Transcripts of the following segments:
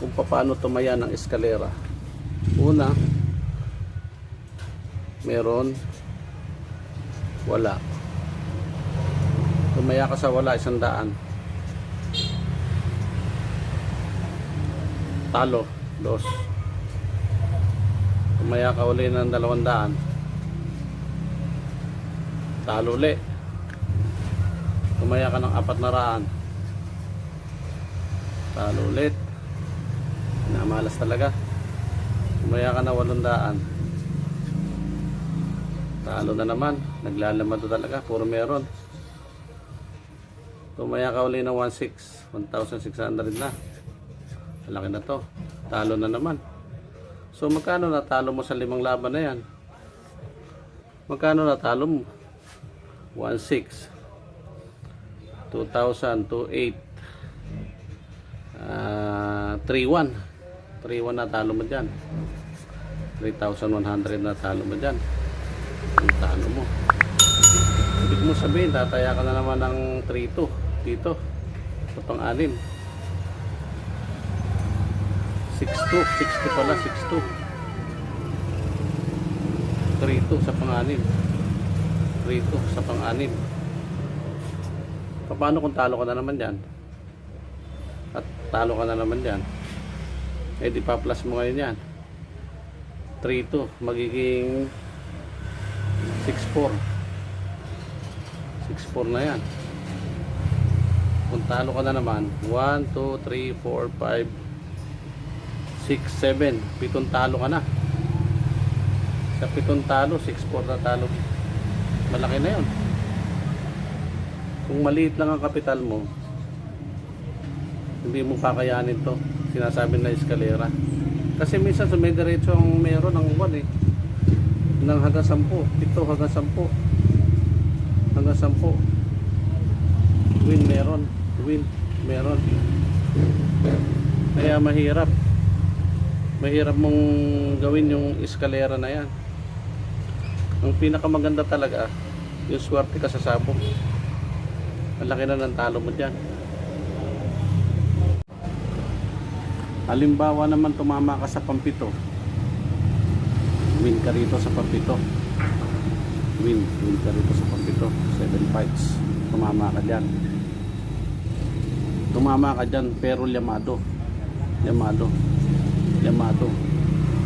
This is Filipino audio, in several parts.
kung paano tumaya ng eskalera. Una, meron, wala. Tumaya ka sa wala, isang daan. Talo, dos. Tumaya ka uli ng dalawang daan. Talo uli. Tumaya ka ng apat na raan. Talo ulit. Namalas talaga. Kumaya ka na 800. Talo na naman. Naglalamado talaga. Puro meron. Tumaya ka uli ng 1,600. 1,600 na. Malaki na to. Talo na naman. So magkano natalo mo sa limang laban na yan? Magkano natalo mo? 1,600. 2,000, 2,800. Uh, 3,100. 3,100 na talo mo dyan. 3,100 na talo mo dyan. Ang talo mo. Ibig mo sabihin tataya ka na naman ng 3,2 dito. Sa pang-anim 6,2 6,2 pala 6,2 3,2 sa pang-anim. 3,2 sa pang-anim. Paano kung talo ka na naman dyan? At talo ka na naman dyan? Eh di pa plus mo ngayon yan. 3-2. Magiging 6-4. 6-4 na yan. Kung talo ka na naman, 1, 2, 3, 4, 5, 6, 7. Pitong talo ka na. Sa pitong talo, 6-4 na talo. Malaki na yun. Kung maliit lang ang kapital mo, hindi mo kakayanin to. Sinasabi na eskalera. Kasi minsan sa may diretso ang meron ng buwan eh. Nang hanggang 10, ito hanggang 10. Hanggang 10. Win meron. Win meron. Kaya mahirap. Mahirap mong gawin yung eskalera na yan. Ang pinakamaganda talaga, yung swerte ka sa sabong. Malaki na ng talo mo dyan. Halimbawa naman tumama ka sa pampito. Win ka rito sa pampito. Win, win ka rito sa pampito. 7 fights. Tumama ka dyan. Tumama ka dyan pero llamado. Llamado. Llamado.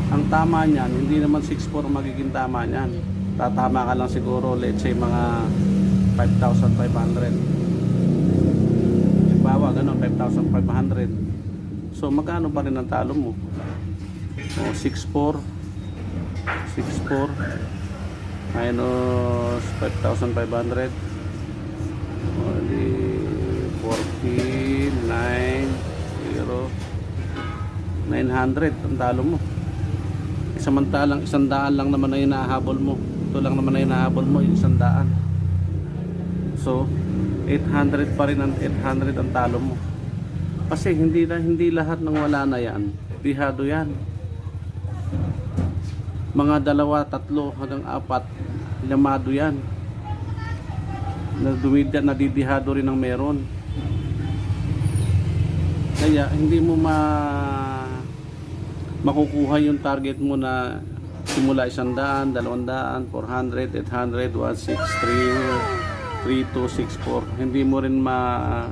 Ang tama niyan, hindi naman 6-4 magiging tama niyan. Tatama ka lang siguro, let's say mga 5,500. Halimbawa, ganun, 5,500. So, magkano pa rin ang talo mo? O, 6,400. 6,400 minus 5,500 o di 14 9 0 900 ang talo mo. Samantalang isang daan lang naman na hinahabol mo. Ito lang naman na hinahabol mo yung isang daan so 800 pa rin ang 800 ang talo mo kasi hindi na hindi lahat ng wala na yan. Dihado yan. Mga dalawa, tatlo hanggang apat lamado yan. Na dumidya, nadidihado rin ng meron. Kaya hindi mo ma makukuha yung target mo na simula isang daan, dalawang daan, 400, 800, 163, 3264 hindi mo rin ma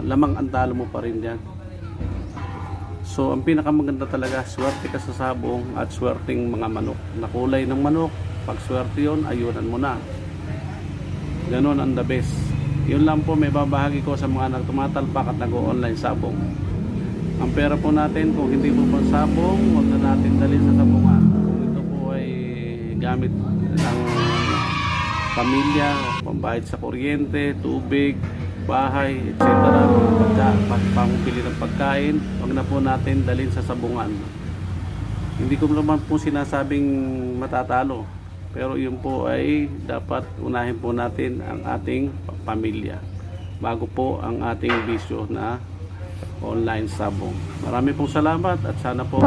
lamang ang talo mo pa rin dyan So, ang pinakamaganda talaga, swerte ka sa sabong at swerteng mga manok. Nakulay ng manok, pag swerte yun, ayunan mo na. Ganon ang the best. Yun lang po may babahagi ko sa mga nagtumatalpak at nag-online sabong. Ang pera po natin, kung hindi po pang sabong, huwag na natin dalhin sa sabungan. Kung ito po ay gamit ng pamilya, pambayad sa kuryente, tubig, bahay, etc. Pagka, pang- pambili ng pagkain, huwag na po natin dalhin sa sabungan. Hindi ko naman po sinasabing matatalo. Pero yun po ay dapat unahin po natin ang ating pa- pamilya bago po ang ating bisyo na online sabong. Marami pong salamat at sana po